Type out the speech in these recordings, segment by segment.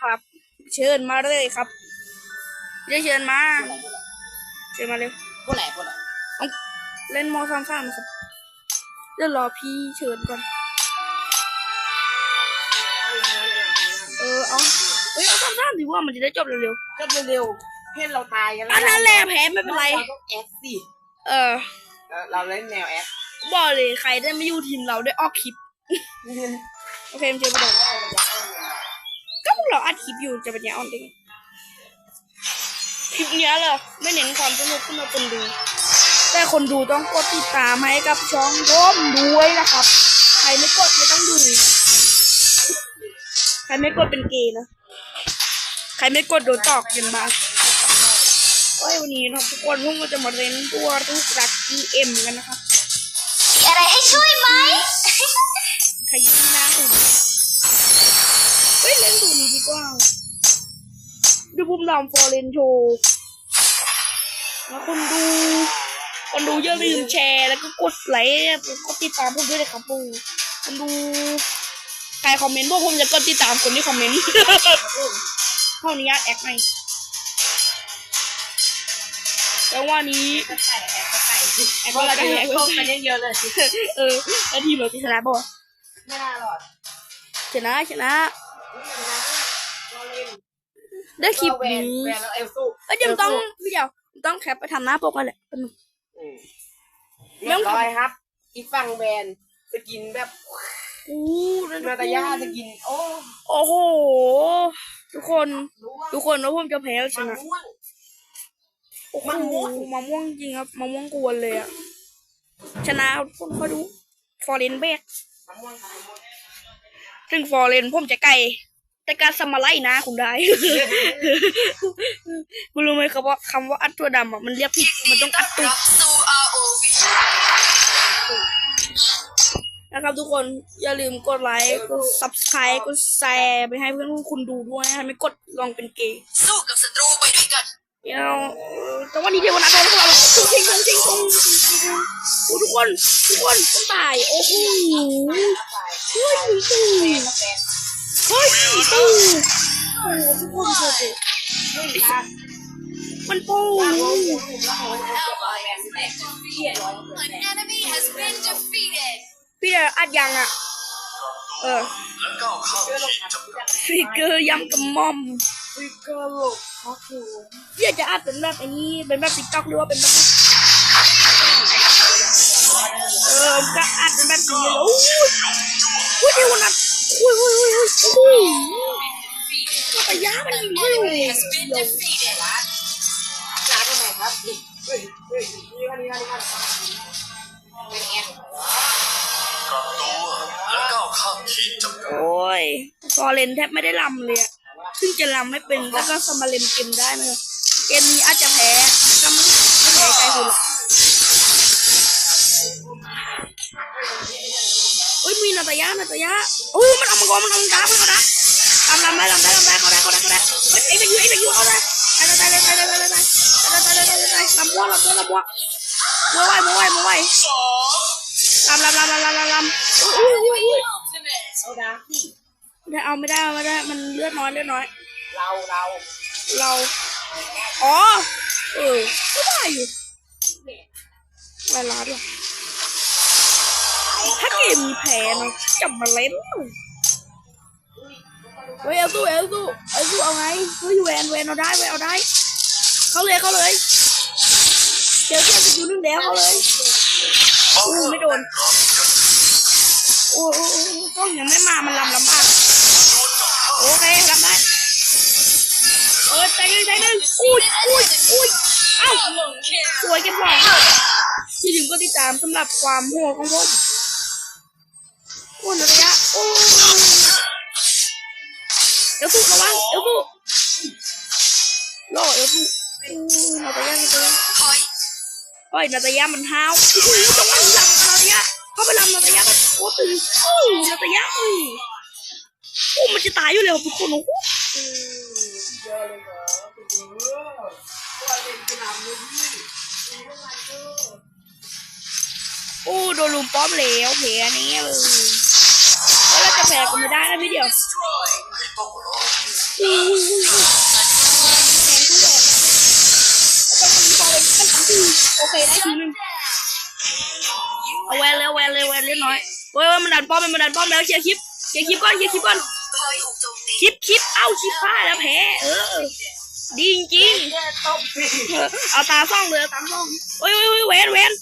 ครับ เชิญมาเลยครับเรียกเชิญมาเชิญมาเร็วพวกไหนพวกไหนเล่นมอสามสามครับเดี๋ยวรอพี่เชิญก่อน เออเอาเอ้ยเอาสามสามดีกว่ามันจะได้จบเร็วก็เร็วๆเพื่อนเราตายกันๆแล้อัวนนั้นแหละแพ้ไม่เป็นไรเราต้องแอคสิเออเราเราเล่นแนวแอคบอกเลยใครได้ไม่อยู่ทีมเราได้ออกคลิป โอเคมันเจอประ เด็นก็พวกเราอัดคลิปอยู่จะเป็นยังอ่อนได้ไงคลิปเนี้ยเหรอไม่เน้นความสนุกขึ้นมาคนดู แต่คนดูต้องกดติดตามให้กับช่องร่มด้วยนะครับ ใครไม่กดไม่ต้องดู ใครไม่กดเป็นเกย์นะ ใครไม่กดโดนตอกเป็นบาสโอ้ยวันนี้นะครับทุกคนพวกเราจะมาเล่นตัวทุกรัก EM กันนะครับมีอะไรให้ช่วยไหมขยี้หน้าคุณเฮ้ยเล่นตัวนี้ ดีกว่าดูพุ่มดำฟอร์เรนโชว์แล้วคนดูคนดูอย่าลืมแชร์แล้วก็กดไลค์กดติดตามผมด้วยนะครับปูคนดูใครคอมเมนต์พวกผมจะกดติดตามคนที่คอมเมนต์เท่านี้แอคไหมแล้ววันนี้ก็ใส่แอคก็ใส่แอคอะไรก็แอคพวกกันเยอะเลยเออแล้วทีมเราชนะป่ไม่น่ารอดชนะชนะ ได้คลิปแวนนี้แวนแล้วเอลสู้เอ้ยเดี๋ยวต้องพี่เดี๋ยวต้องแคปไปทำหน้าปกกันแหละแป๊บนึงอืมเรียบร้อยครับ อีกฝั่งแวนสกินแบบอู้นั่นนาตาย่าสกิน โอ้โอ้โห ทุกคนรู้ว่าทุกคนว่าผมจะแพ้หรือชมันนะม่วงโอ้โหมะม่วงมะม่วงจริงครับมะม่วงกวนเลยอะชนะทุกคนคอยดู ฟอร์เรนเบกมะม่วงมะม่วงซึ่งฟอร์เรนผมจะไกล แต่การสมาไลนะคุณได้ คุณรู้ไหมครับว่าคำว่าอัดตัวดำอะมันเรียกผิดมันต้องอัดตุกสู่ ROV นะครับทุกคนอย่าลืมกดไลค์กด subscribe กดแชร์ไปให้เพื่อนคุณดูด้วยนะไม่กดลองเป็นเกย์สู้กับศัตรูไปด้วยกันเดี๋ยวแต่วันนี้เดี๋ยววันนั้นเราจริงจริงจริงจริงโอ้ทุกคนทุกคนต้องตายโอ้โหเฮ้ยตู้ เฮ้ยตู้โอ้ทุกคนเถอะมันปู An enemy has been defeated พี่เดี๋ยวอัดยังอะ เออฟิกเกอร์ย้ำกับมอมฟิกเกอร์โลกเขาคือพี่อยากจะอัดเป็นแบบไอ้นี้เป็นแบบติ๊กต็อกหรือว่าเป็นแบบเออก็อัดเป็นแบบนี้เลยโอ้ยโอ้ยเดี๋ยวนะโอ้ย ยิงไม่รู้ has been defeated ร้านตรงไหนครับเฮ้ยเฮ้ยนี่วันนี้วันนี้วันนี้เป็นแอนกลับตัวและก้าวข้ามขีดจำกัดโอ้ยฟอร์เรนแทบไม่ได้ลำเลยอะซึ่งจะลำไม่เป็นแล้วก็สมาเลนเกมได้ไหมครับเกมนี้อาจจะแพ้ก็ไม่ไม่แพ้ใจคุณหรอกโอ้ยมีนาตายานาตายาโอ้ยมันเอามังกรมันเอามังกรมันเอานะ ลำลำได้ลำได้ลำได้เขาได้เขาได้เขาได้เฮ้ยไอ้ไปอยู่ไอ้ไปอยู่เขาได้ได้ได้ได้ได้ได้ได้ได้ได้ได้ได้ได้ได้ลำบัวลำบัวลำบัวมัวไหวมัวไหวมัวไหวลำลำลำลำลำลำลำอุ้ยอุ้ยอุ้ย ultimate เอาดาได้เอาไม่ได้เอาไม่ได้มันเลือดน้อยเลือดน้อย เราเราเราอ๋อเออก็ได้อยู่ลายล้านหรอถ้าเกมมีแพ้นะจับมาเล่น เฮ้ยเอาตู้เอาตู้เอาตู้เอาไงเฮ้ยแวนแวนเอาได้แวนเอาได้ เขาเลยเขาเลยเจอเพื่อนจะอยู่นึงแล้วเขาเลยอู้ไม่โดนโอ้โอ้อ้ต้องยังไม่มามันลำลำบากโอเคลำได้เออใจหนึ่งใจหนึ่งอุ้ยอุ้ยอุ้ยเอ้าสวยเก็บหวังที่ถึงก็ติดตามสำหรับความโหดของผมโอ้ยระยะโอ้ย เอลฟูระวังเอลฟูล่อเอลฟูโอ้ยนาตายานาตายาถอยโอ้ยนาตายามันห้าวโอ้โหจังหวะนี้ลำนาตายาเข้าไปลำนาตายาแบบโอ้ตึงโอ้ยนาตายาโอ้ยโอ้มันจะตายอยู่แล้วทุกคนโอ้โหเยอะเลยเหรอเย โอเคได้ทีนึงเอาแวนเลยแวนเลยแวนเล็กน้อยเอ้ยมันดันป้อมมันดันป้อมแล้วเชียร์คลิปเชียร์คลิปก่อนเชียร์คลิปก่อนคลิปคลิปเอ้าคลิปพลาดแล้วแพ้เออดีจริงเอาตาซ่องเลยตาซ่องโอ้ยโอ้ยเวนเวน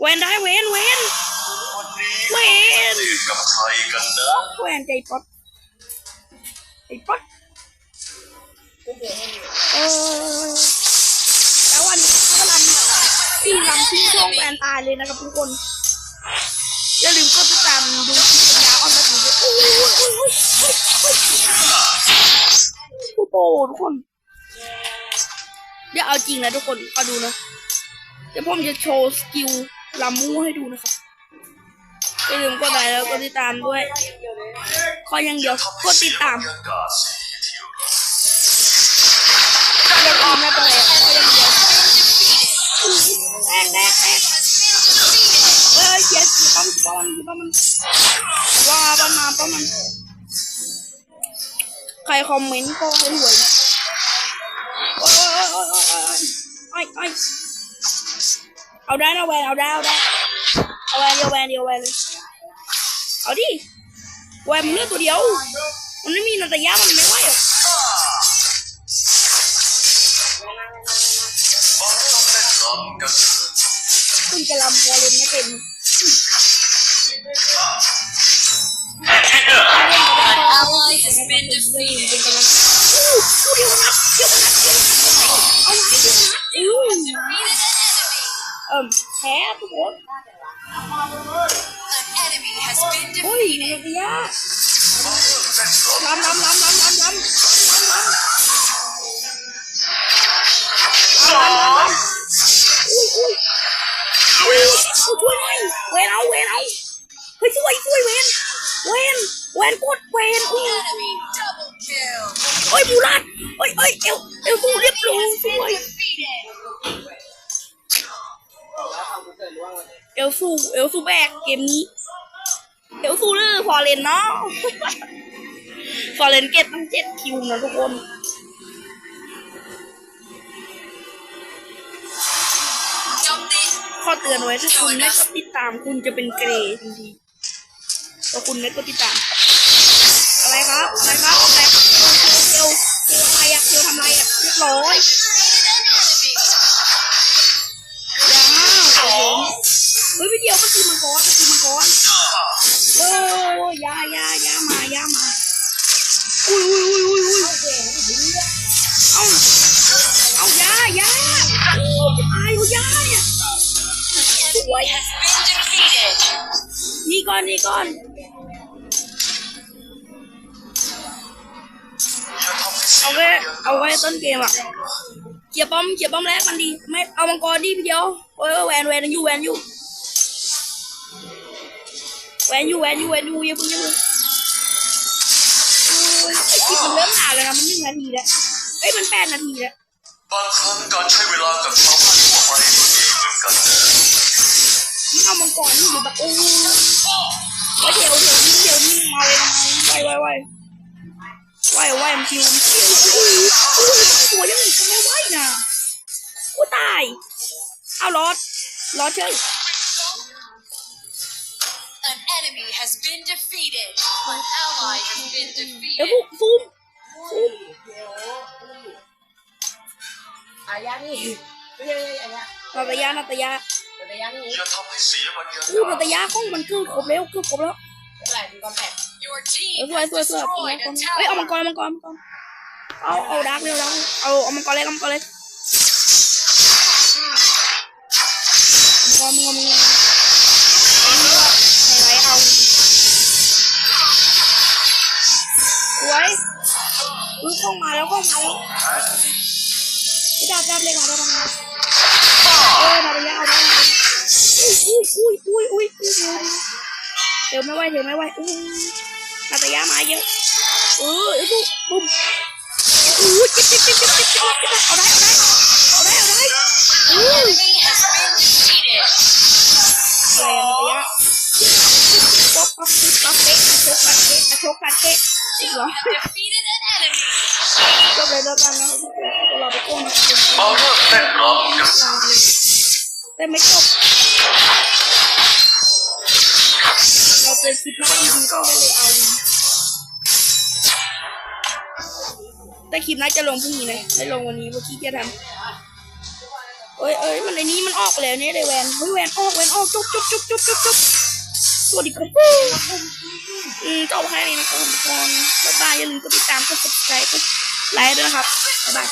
เวนได้เวนแวนเวนกัแวนใจป๊อป ไอ้ป๊อเออแล้ววันนี้ก็รันที่รำที่ช่องแฟนตายเลยนะครับทุกคน อย่าลืมกดติดตามดูคลิปยาออนมาถึงด้วยโอ้ยโอ้ยโอ้โหทุกคนเดี๋ยวเอาจริงนะทุกคนมาดูนะ เดี๋ยวผมจะโชว์สกิลลำมูให้ดูนะครับ อย่าลืมกดไลค์แล้วกดติดตามด้วยคอยยังเดียวกดติดตามอย่าลืมนะตัวเองขออย่างเดียวแรงแรงแรงเฮ้ยเชียป้อมป้อมป้อมว่าป้อมมาป้อมมันใครคอมเมนต์ก็ให้หวยโอ้ยอ้ยอ้เอาได้เอาแวนเอาได้เอาได้เอาแวนเดียวแวนเดียวแวนเลย เอาดิแหวมเลือดตัวเดียว มันไม่มีนาตยามันไม่ไหวหรอกคุณจะลำพอเล่นไม่เป็นเอ้โหโอ้โหมแพ้ทุกคน ยเนี่เปียล้ำล้ำล้ำล้ำล้ำล้ำสองอ้ยอ้ยช่วยหน่อยเวรเอาเวรเอาเฮ้ยช่วยช่วยเวนเวนเวนกดเวนอุ้ยเฮ้ยบูรัดเฮ้ยเฮ้ยเอวเอวกูเรียบร้ยช่วยเอลสู้เอลสู้แบกเกมนี้ เอลสู้เลือพอเลนเนาะพอเลนเก็ตตั้งเจ็ดคิวนะทุกคนข้อเตือนไว้ถ้าคุณไม่กดติดตามคุณจะเป็นเกรย์ทันทีถ้าคุณไม่กดติดตาม อะไรครับ อะไรครับอะไรครับเอลเอลอะไรอะเอลทำอะไรอะเรียบร้อย ก่อนเอาไว้เอาไว้ต้นเกมอะเกียร์ป้อมเกียร์ป้อมแรกมันดี ไม่เอามังกรดิพี่เดียวโอ้ยแวนแวนอยู่แวนอยู่แวนอยู่แวนอยู่แวนอยู่อย่าพิ่งอย่าพิ่งไอ้คลิปมันเริ่มนานแล้วนะมันหนึ่งนาทีแล้วเอ้ยมันแปดนาทีแล้วบางครั้งการใช้เวลากับชาวบ้านทั่วไปก็ดีเหมือนกันนะ นี่เอามังกรนี่อยู่แบบโอ้ยไว้เดี๋ยวเดี๋ยวนี่เดี๋ยวนี่มาเลยมาเลยไวไวไวไวไวมันคิวมันคิวโอ้ยโอ้ยตัวยังอีกทำไมไวนะโอ้ตายเอารอดรอดเชย An enemy has been defeated. An ally has been defeated. พวกซูมซูมอายานี่ไม่ใช่อันเนี้ยะนาตยานาตยา แต่ยานี่อย่าทำให้เสียบรรยากาอู้นาตศยาข้องมันเกือบครบแล้วเกือบครบแล้วไม่เป็นไรดูกันแปด Your เออ team สวย has สวยสวย destroyed a เอ้ยเอามังก tower. รมังกรมังกรเอาเอาดักเร็วดักเอาเอามังกรเลยเอามังกรเลยมังกรมังกรมังกรไหนเอาสวยอุ้ยข้องมาแล้วข้องมาแล้วไอ้ดาบดาบเลยค่ะดาบมาเอุ้ยอุ้ยอุ้ยอุ้ยเดี๋ยวไม่ไหวเดี๋ยวไม่ไหวอุ้ยนาตยามาเยอะเออไอ้ปุ๊บปุ๊บโอ้ยจิ๊บจิ๊บจิ๊บจิ๊บจิ๊บจิ๊บจิ๊บเอาได้เอาได้เอาได้เอาได้ An อุ้ย enemy has been defeated. แรงระยะป๊อปป๊อปป๊อปป๊อปเป๊ะชกปัดเป๊ะชกปัดเป๊ะอีกเหรอ Defeated an enemy. จบเลยแล้วกันนะเราไปกงนะมาเริ่มเต้นรำกัน แต่ไม่จบเราเจอเลยคลิปหน้าดีๆก็ได้เลยเอาแต่คลิปน่าจะลงพรุ่งนี้นะไม่ลงวันนี้เมื่อกี้จะทำเอ้ยเอ้ยมันในนี้มันออกแล้วเนี่ยเลยแวนเฮ้ยแวนออกแวนออกจุ๊บจุ๊บจุ๊บจุ๊บจุ๊บจุ๊บสวัสดีครับอืมจบให้นะครับทุกคนบ๊ายบายอย่าลืมกดติดตามกด subscribe กดไลค์ด้วยนะครับบ๊ายบาย